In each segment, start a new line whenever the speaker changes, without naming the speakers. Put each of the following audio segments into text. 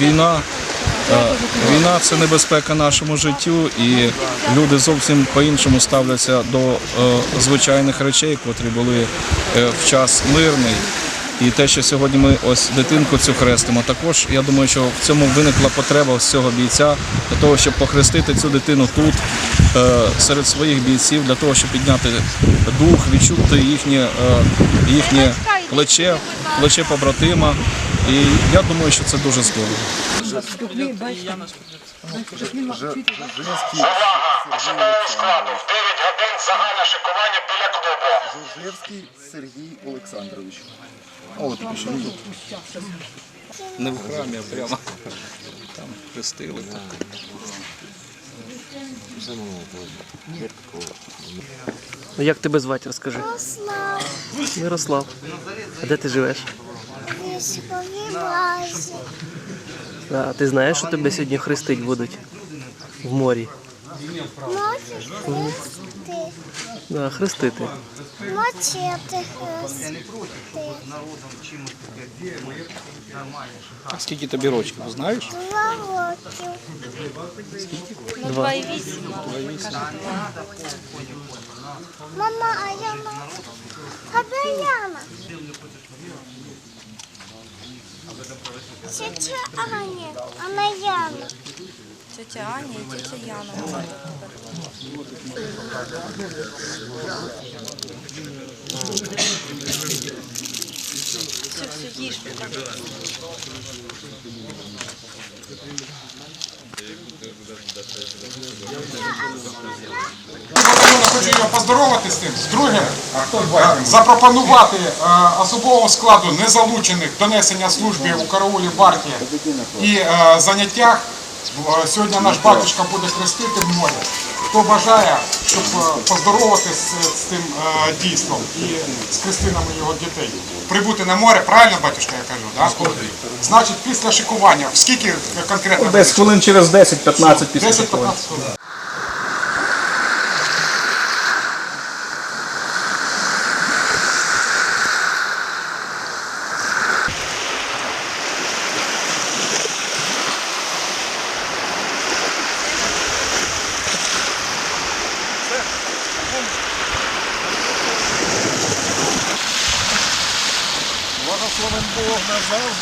війна. Е, Війна це небезпека нашому життю, і люди зовсім по-іншому ставляться до е, звичайних речей, котрі були е, в час мирний. І те, що сьогодні ми ось дитинку цю хрестимо, також я думаю, що в цьому виникла потреба з цього бійця для того, щоб похрестити цю дитину тут, серед своїх бійців, для того, щоб підняти дух, відчути їхнє, їхнє плече, плече побратима. І я думаю, що це дуже здорово.
Складу. В 9 годин загальне шикування біля клубу.
Жужевський Сергій Олександрович. О, от відео.
Не в храмі, а прямо там хрестили. Так.
Ну, Як тебе звати, розкажи?
Ярослав,
Мирослав. А де ти живеш?
військовій базі.
А ти знаєш, що тебе сьогодні хрестить будуть в морі?
Можеш хрести,
Да, хрестити.
мочити хрести.
А скільки тобі рочків, знаєш?
Два років.
Два.
Мама, а я мама. А де Яна? Тетя Аня, а Яна.
Тетя Аня і тетя Яна. Все, все, їж.
Хочу його поздоровати з тим. З другим е, запропонувати е, особового складу незалучених до несення служби у караулі Бартії і е, заняттях. Е, Сьогодні наш батюшка буде хрестити в морі. Хто бажає, щоб поздороватися з, з тим дійством і з хрестинами його дітей. Прибути на море, правильно, батюшка, я кажу? Да? Значить, після шикування, скільки конкретно?
Десь хвилин через 10-15 після
10-15
шоколаду.
хвилин.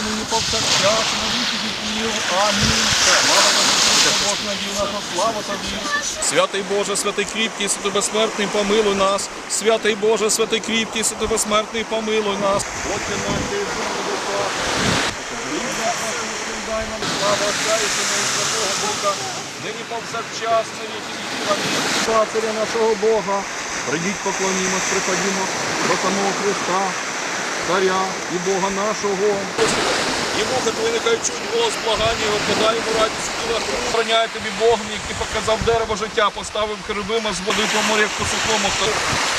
Нині повсякчас, на віки віків. Амінь. Слава Тобі. Святий Боже, святий кріпкий, святий безсмертний, помилуй нас. Святий Боже, святий кріпкий, святий безсмертний, помилуй нас. Отче наш, ти дай нам слава Отця і Сина і Святого Бога, нині повсякчас, на віки віків. Амінь. Пацаря нашого Бога, прийдіть поклонімось, приходімо до самого Христа. Царя і Бога нашого. Йому хоч виникають чуть голос благання, подай йому радість тіла. Охороняє тобі Богом, який показав дерево життя, поставив херувима з води по морі, як по сухому.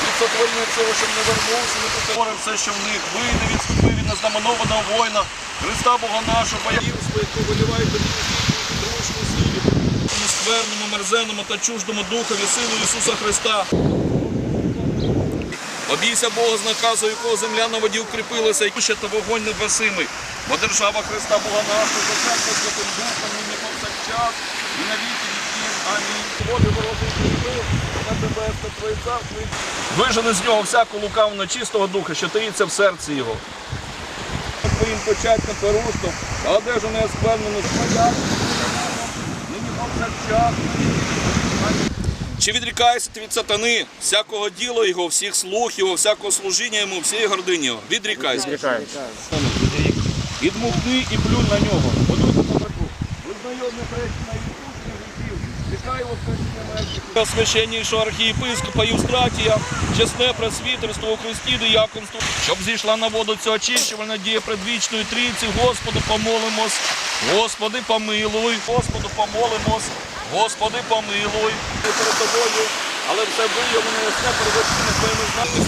Від сотворення цього, щоб не вернувся, не потворив все, що в них. Вийде, відступив від незнаменованого воїна, Христа Бога нашого, боягівство, яке виліває тобі у підручну силі. Скверному, мерзеному та чуждому духові силу Ісуса Христа. Обійся Бога з наказу, якого земля на воді укріпилася, і ще та вогонь небесимий. Бо держава Христа Бога нашого, зачатка Святим Духом, нині повсякчас, і на віки віків. Амінь. Води ворожий прибив, на тебе та твоє царство. Вижени з нього всяку лукаву нечистого духа, що таїться в серці його. Твоїм початком та а одежу не осквернену, нині повсякчас, чи відрікаєшся ти від сатани, всякого діла його, всіх слух його, всякого служіння йому, всієї гордині його? Відрікайся. Відмухни і плюнь на нього. Подуйте по браку. Визнаю одне хрещення і відпущення гріхів. Його хрещення мертвих. Священнішого архієпископа Євстратія, чесне просвітерство у Христі дияконство, щоб зійшла на воду ця очищувальна дія предвічної трійці. Господу помолимось. Господи помилуй, Господу помолимось. Господи помилуй. Ти перед тобою, але все виявлено ясне перед очима твоїми знаками.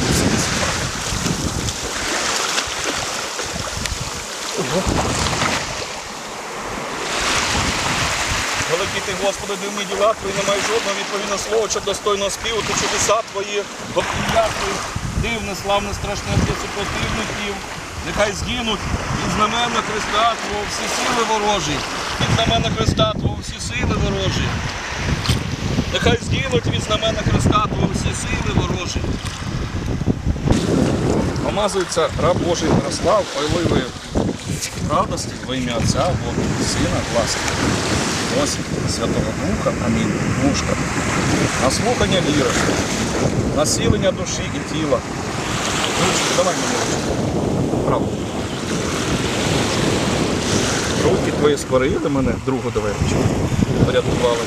Великий ти, Господи, дивні діла твої, немає жодного відповідного слова, що достойно співу, ти чудеса твої, ім'я твої, дивне, славне, страшне для супротивників. Нехай згинуть від знамена Христа Твого всі сили ворожі. Від знамена Христа Твого всі сили ворожі. Нехай згинуть від знамена Христа Твого всі сили ворожі. Помазується раб Божий Мирослав ойливою радості во ім'я Отця, Бога, Сина, Власне. Ось Святого Духа, амінь, вушка. На віри, на сілення душі і тіла. Давай мені ручку. Право. Руки твої скорили мене, другу давай ручку. Порятували.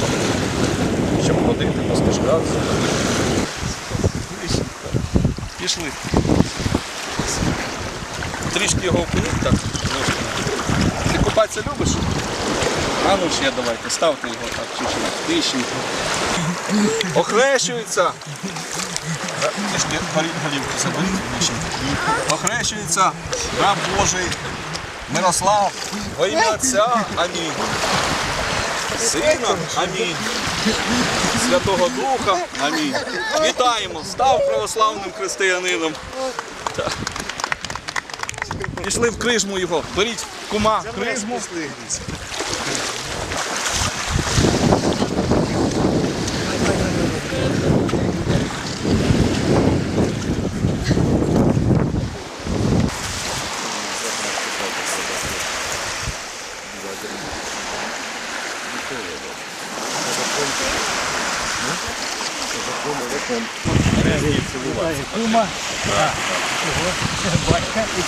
Щоб ходити по. Пішли. Трішки його впинуть так. Ти купатися любиш? А ну ще давайте, ставте його так чуть-чуть. Тищенько. Охрещується. Трішки горі- голівку заберіть. Охрещується раб Божий Мирослав. Во ім'я Отця. Амінь. Сина. Амінь. Святого Духа. Амінь. Вітаємо. Став православним християнином. Пішли в крижму його. Беріть кума в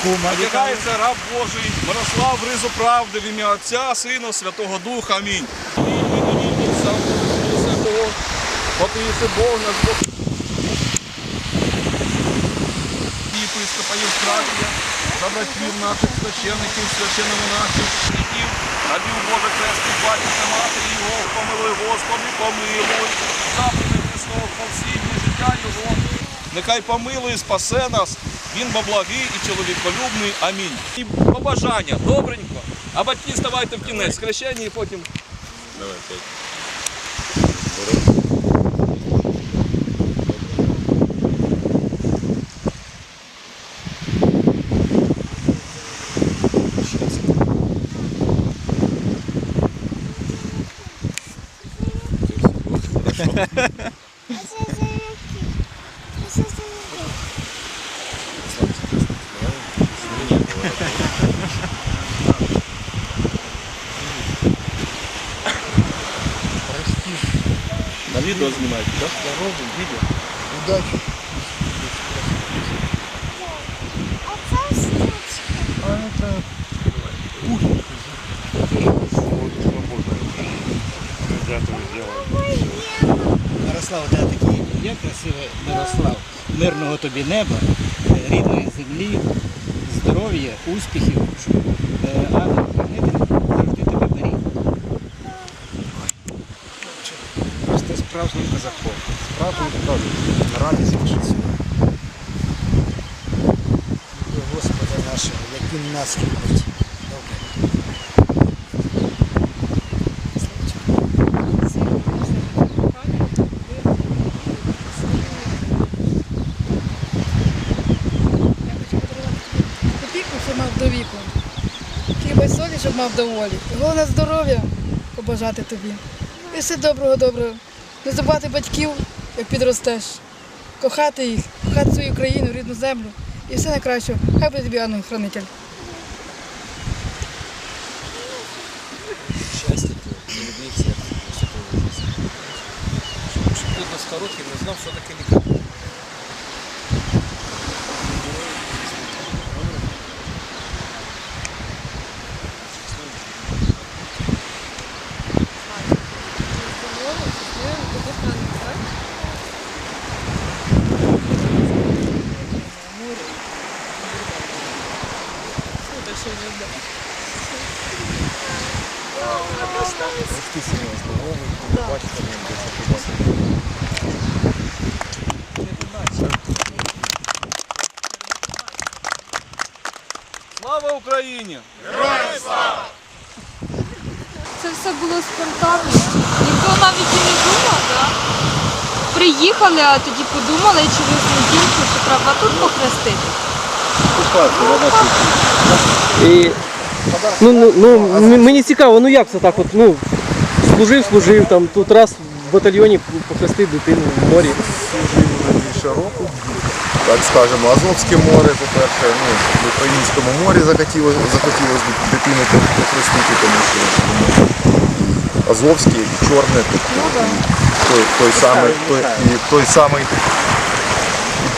крижму. Одягається раб Божий, Мирослав ризу правди в ім'я Отця, Сина, Святого Духа. Амінь. Бог наш Бог. Єпископа Євстратія, за братів наших священиків, священномонахів, святів, рабів Божих хрестних батьків та матері його, помилуй Господи, помилуй, заповіди Христов по всі життя Його. Нехай помилує, спасе нас, він бо і чоловіколюбний. Амінь. І побажання, добренько. А батьки ставайте в кінець, хрещення і потім.
А це за які? А це за які?
На відео знімаєте, так? Відео.
Удачі.
А це штучка.
Мирослав, де такий є красивий Мирослав. Мирного тобі неба, е, рідної землі, здоров'я, успіхів. Е, справжнім козаком. Справжнім козаком. Радість життя. Господи нашого, як він нас любить.
Мав до віку. Хліба й солі, щоб мав доволі. Головне здоров'я побажати тобі. І все доброго, доброго. Не забувати батьків, як підростеш. Кохати їх, кохати свою країну, рідну землю. І все найкраще. Хай буде тобі ангел хранитель.
Старухи не знав, що таке лікар.
Слава Україні!
Це все було спонтанно. Ніхто навіть і не думав, да? Приїхали, а тоді подумали через недільку, що треба тут похрестити.
І, ну, ну, ну, мені цікаво, ну як це так от, ну, служив, служив, там, тут раз в батальйоні похрестив дитину в морі.
Служив вже більше року. Так скажемо, Азовське море, по-перше, ну, в Українському морі захотілося, захотілося дитину похрестити, тому що ну, і Азовське, і Чорне, і той, той самий, той, і той самий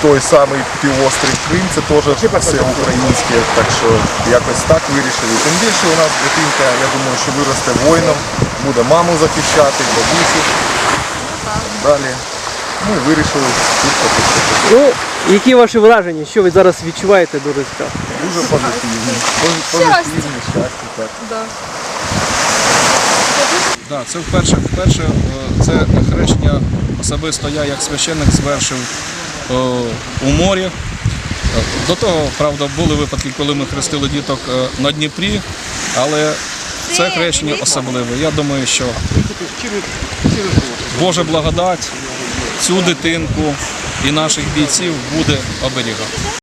той самий півострів Крим, це теж все українське, так що якось так вирішили. Тим більше у нас дитинка, я думаю, що виросте воїном, буде маму захищати, бабусю. Далі. Ну, і вирішили тут попустити.
Ну, які ваші враження, що ви зараз відчуваєте до Різдва?
Дуже позитивні. Пози- Позитивні, щастя, так.
Да, це вперше, вперше е, це хрещення особисто я як священник звершив у морі. Е, До того, правда, були випадки, коли ми хрестили діток е, на Дніпрі, але це хрещення особливе. Я думаю, що Божа благодать цю дитинку і наших бійців буде оберігати.